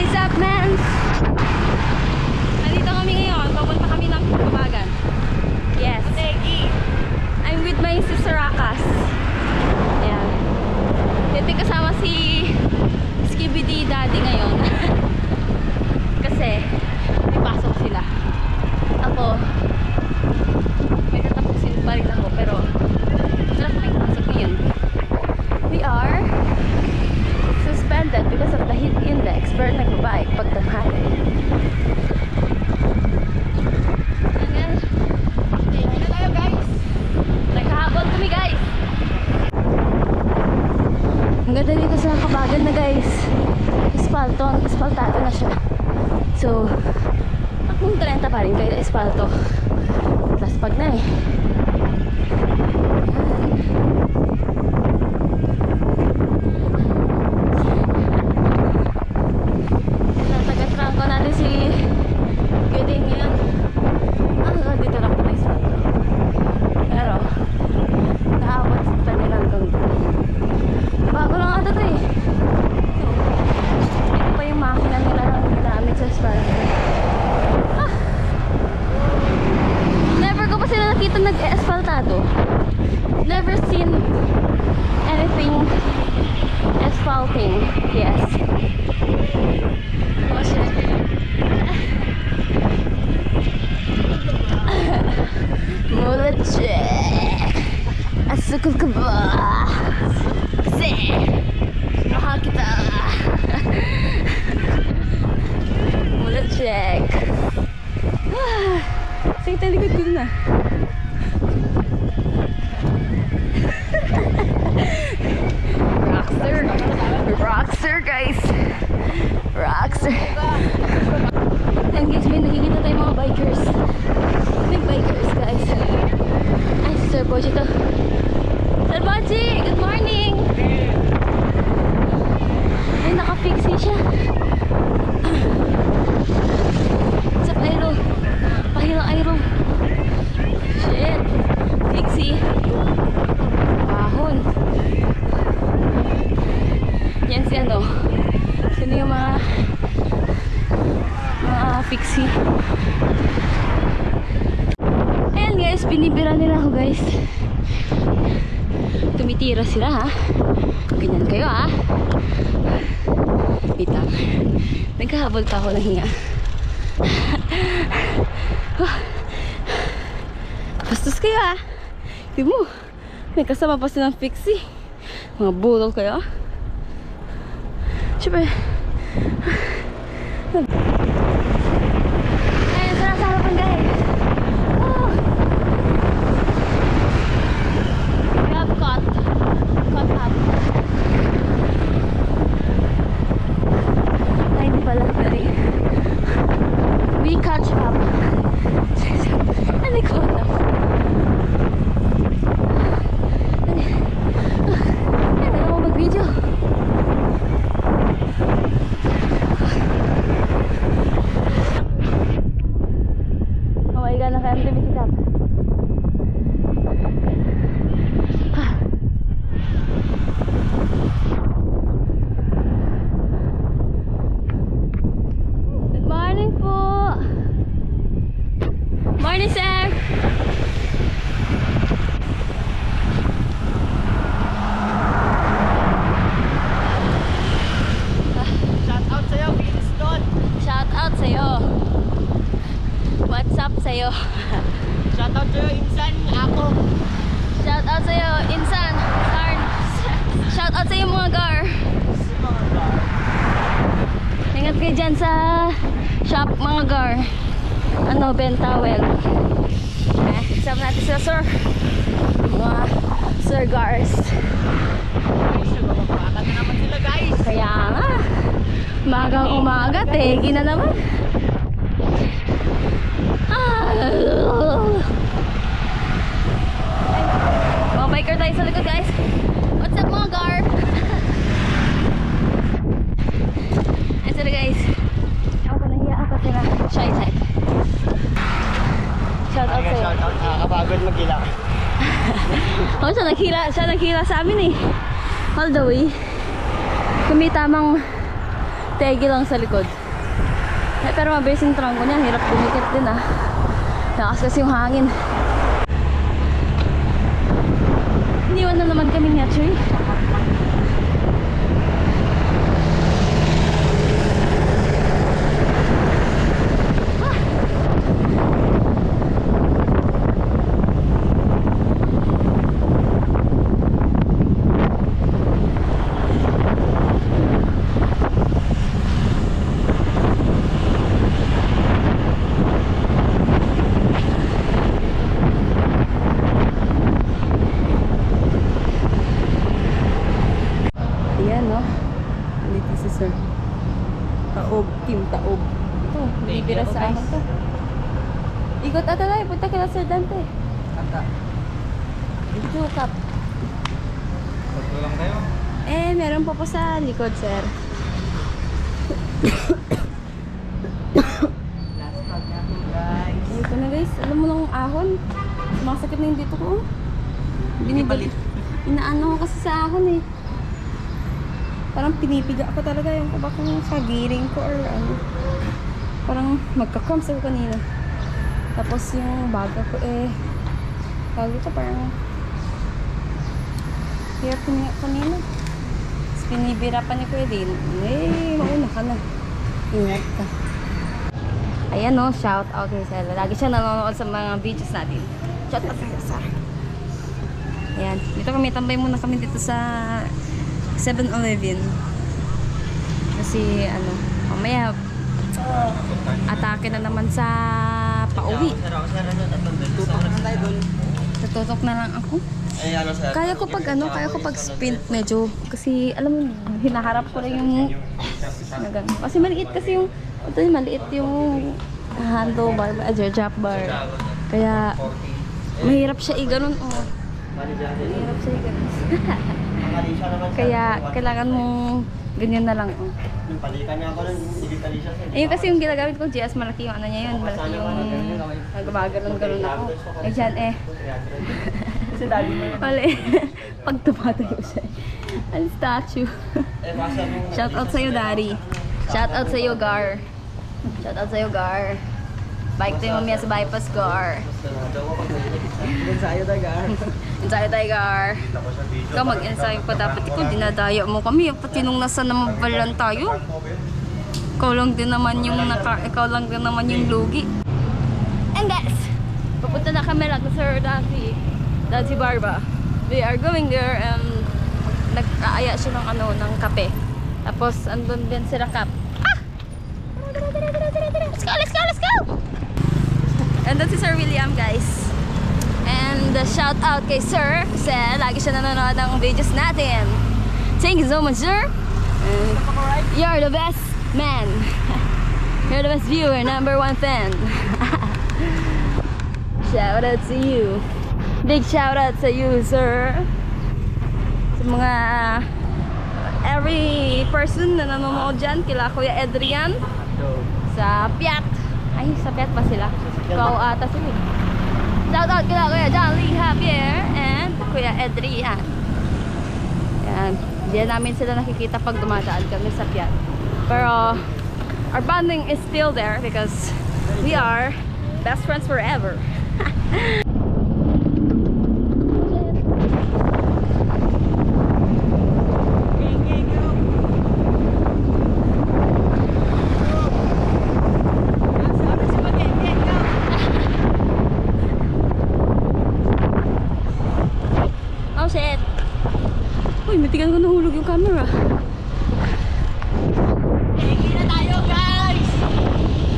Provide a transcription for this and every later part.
What is up, man? Nandito kami ngayon. Papunta kami ng Kabagan. Yes. I'm with my sister Akas. Ayan. Dito kasama si Skibidi Daddy ngayon. Kasi may sila. Ako, may tatapusin pa rin ako. Pero, wala ko may pasok ngayon. We are suspended because of the heat index pero nagbabike pag tanghali. Ayan. Okay, na tayo guys. Naghahabol kami guys. Ang ganda dito sa kabagan na guys. Espalto, espaltado na siya. So, akong 30 pa rin kayo espalto. Plus pag na eh. Nataga-trangko natin si Guding ngayon. Ah, dito lang po sa Pero, nakakot sa nila hanggang doon. Bago lang ata to eh. So, ito pa yung makina nila na ginamit sa Sparrow. Ah! Never ko pa sila nakita nag-espaltado. Never seen anything asphalting. Yes. Oh, shit. Mulat check. Ba? Kasi, mahal kita. Check. Ah, tayo ko na. Rockster. Rockster, guys. Rockster. And guys, may nakikita tayong mga bikers. May bikers, guys. Ay, si Sir Boji to. Sir Boji, good morning! Ay, naka-fixie siya. Sa aero. Pahilang aero. Shit. Fixie. Ahon. Yan si ano. Sino yung mga mga fixie. Ayan guys, binibira nila ako guys. Tumitira sila ha. Ganyan kayo ha. Wait lang. Nagkahabol pa ako ng hinga. Bastos kayo ha. Di mo. May kasama pa silang fixie. Mga bulol kayo. Siyempre. Ayan, sarap sa harapan guys. Oh. We have caught. Caught up. Ay, hindi pala. Sorry. We catch up. Ano ko na? Ano ako mag-video? Oh my god, naka-empty bisikap. Ah. Good morning po. Morning, sir. Shout out sa'yo, Winston. Shout out sa'yo. What's up sa'yo? Shout out sa'yo, Insan. Ako. Shout out sa'yo, Insan. Sarn. Out sa'yo mga gar. Ingat kayo dyan sa shop mga gar. Ano, Ben Towel. Eh, kasama natin sila, sir. Mga sir gars. Kaya nga. Magang umaga, tegi na naman. Ah. Mga biker tayo sa likod, guys. What's up, mga gar? Ay, sorry, guys. Ako pa nahiya ako sila. Shy type. Shout out Ay, sa'yo. shout out. Nakakapagod magkila. Oh, siya naghila, siya naghila sa amin eh. All the way. Kami tamang Tegi lang sa likod. Eh, pero mabilis yung trangko niya. Hirap dumikit din ah. Lakas kasi yung hangin. Iniwan na naman kami ni Achoy. Ayan, no? Dito si Sir. Taob, Team Taob. Ito, bibira you, sa amin guys. to. Ikot ata tayo, punta kila Sir Dante. Kanta. Dito, kap. Tatlo lang tayo. Eh, meron pa po sa likod, Sir. Last vlog natin guys. Dito na guys, alam mo nung ahon, sumasakit na yung dito ko. Binibalik. Inaano ko kasi sa ahon eh. Parang pinipiga ko talaga yung kubak kung sa giring ko or ano. Parang magka-cramps ako kanina. Tapos yung baga ko eh, tawag ito parang hirap huminga kanina. Tapos pinibira pa ni Kuya Din. Eh, mauna ka na. Ingat ka. Ayan no, shout out kay Sela. Lagi siya nanonood sa mga videos natin. Shout out kay Sela. Ayan. Dito kami, tambay muna kami dito sa 7-Eleven. Kasi ano, mamaya atake na naman sa pauwi. Tutok na lang ako. Ay, ano sa... Kaya ko pag ano, kaya ko pag sprint medyo kasi alam mo, hinaharap ko lang yung na. Kasi maliit kasi yung ito yung maliit yung handlebar, uh, drop bar. Kaya mahirap siya i-ganon. Oh. Mahirap siya siya. Kaya kailangan mong ganyan na lang. Oh. Ayun kasi yung ginagamit ko, GS, malaki yung ano niya yun. Malaki yung nagumaganon-ganon ako. Eh dyan eh. Kasi daddy mo yun. Mali. Pag tumatayo siya. Ang statue. Eh. Shout out sa'yo, Daddy. Shout out sa'yo, Gar. Shout out sa'yo, Gar. Bike tayo mamaya sa bypass, Gar. Ensayo tayo, gar. Ensayo tayo, Gar. Ikaw mag-ensayo pa dapat ikaw. Dinadaya mo kami. Pati nung nasa namabalan tayo. Ikaw lang din naman yung naka, ikaw lang din naman yung lugi. And guys, papunta na kami lang Sir Dati. Dati Barba. We are going there and nag-aaya siya ng ano, ng kape. Tapos andun din si Rakap. Ah! Let's go, let's go, let's go! And that's si Sir William, guys. And uh, shout out kay Sir kasi lagi siya nanonood ng videos natin. Thank you so much, Sir. And you're the best man. You're the best viewer, number one fan. shout out to you. Big shout out you, sir. Sa mga every person na nanonood dyan, kila Kuya Adrian, sa Piat. Ay, sa Piat ba sila? Ikaw ata sila. eh. Shout out kila Kuya Lee Javier and Kuya Adrian. Yan. Diyan namin sila nakikita pag dumadaan kami sa Piat. Pero our bonding is still there because we are best friends forever. Gang, gang, go. Sabi sa mga gang, gang, go. Oh shit! Uy, matigan ko nahulog yung camera. Gang na tayo, guys!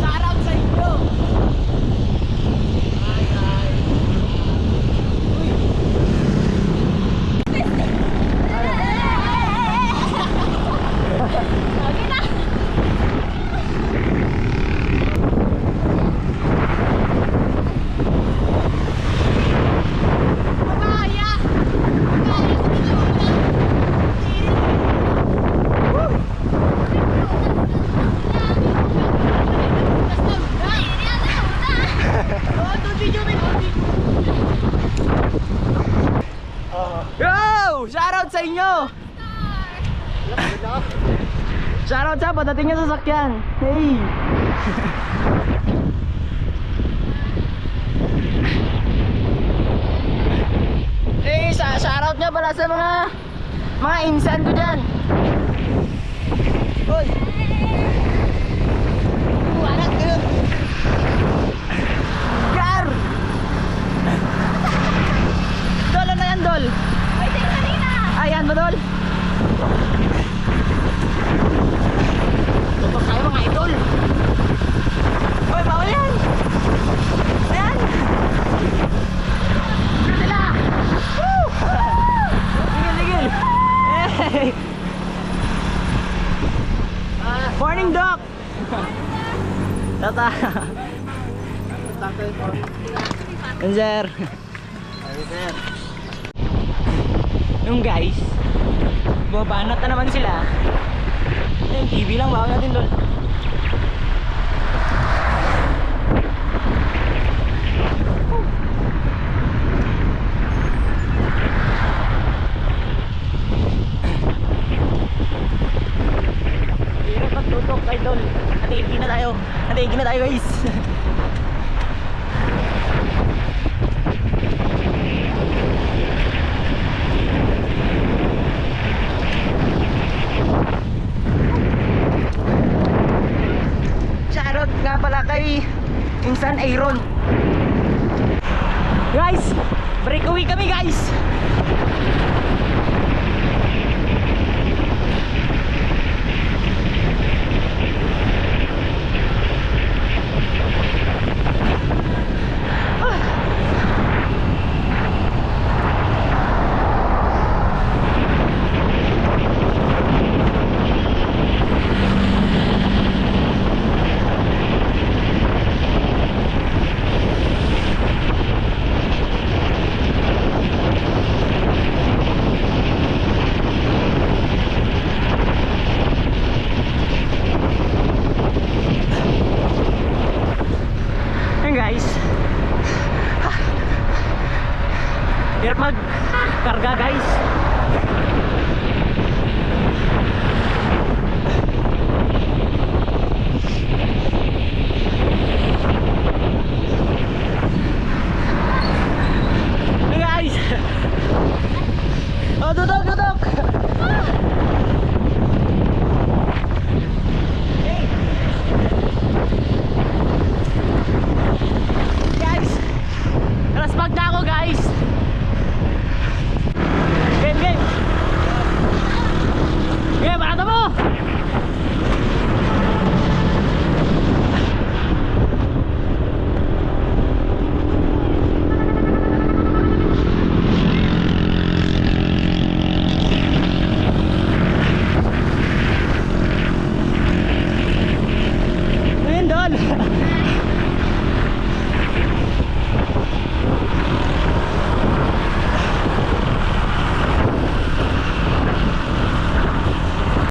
Shout out sa inyo! Hi, guys! Shoutout sa patating niya sa sakyan. Hey! hey, sa shoutout niya pala sa mga mga insan ko dyan. Hoy! Anak ko! Gar! Dol, ano yan, Dol? Ayan ba, Dol? Tutok tayo mga idol. Hoy, bawal yan. Ayan. Ano sila? Woo! Tigil, tigil. Hey! Morning, Doc! Tata. Sir. sir. Yung guys, babanat na naman sila. Yung TV lang, bawal natin doon. Hirap magtutok, idol. Natigil na tayo. Natigil na tayo, guys. Shoutout nga pala kay Insan